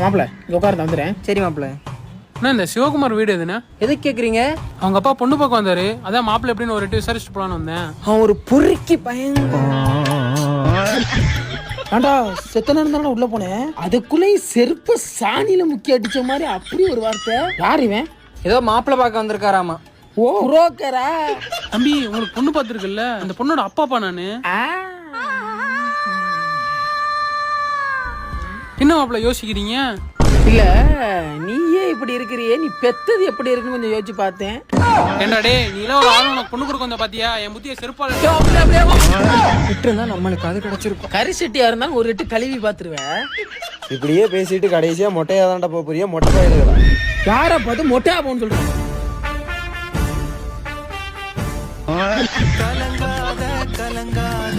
மாப்பிள்ள இங்க உட்கார்ந்து வந்துடுறேன். சரி மாப்பிள்ள அண்ணா இந்த சிவகுமார் வீடு எதுண்ணே? எதுக்கு கேக்குறீங்க? அவங்க அப்பா பொண்ணு பக்கம் வந்தாரு. அதான் மாப்பிள்ளை எப்படின்னு ஒரு எட்டு விசாரிச்சுட்டு போலான்னு வந்தேன். அவன் ஒரு பொறுக்கி பையன் ஆண்டா செத்த நேரம் உள்ள போனேன் அதுக்குள்ளேயும் செருப்ப சாணியில முக்கி அடிச்ச மாதிரி அப்படி ஒரு வார்த்தை. யார் இவன்? ஏதோ மாப்பிள்ளை பார்க்க வந்திருக்காராமா. ஓ. புரோக்கரா. தம்பி உங்களுக்கு பொண்ணு பார்த்துருக்குல்ல? அந்த பொண்ணோட அப்பாப்பா நானு. என்ன மாப்பிள்ள யோசிக்கிறீங்க? இல்ல நீயே இப்படி இருக்கிறியே நீ பெத்தது எப்படி இருக்குன்னு கொஞ்சம் யோசிச்சு பார்த்தேன். டேய் நீ எல்லாம் ஒரு ஆள் உனக்கு பொண்ணு கொடுக்க வந்த பாத்தியா? என் புத்திய செருப்பால விட்டுருந்தா நம்மளுக்கு அது கிடைச்சிருக்கும். கறி செட்டியா இருந்தாலும் ஒரு எட்டு கழுவி பாத்துருவேன் இப்படியே பேசிட்டு கடைசியா மொட்டையா தான்டா போக போறியா மொட்டை போயிருக்கா யார பார்த்து மொட்டையா போன்னு சொல்றேன் கலங்காத கலங்காத.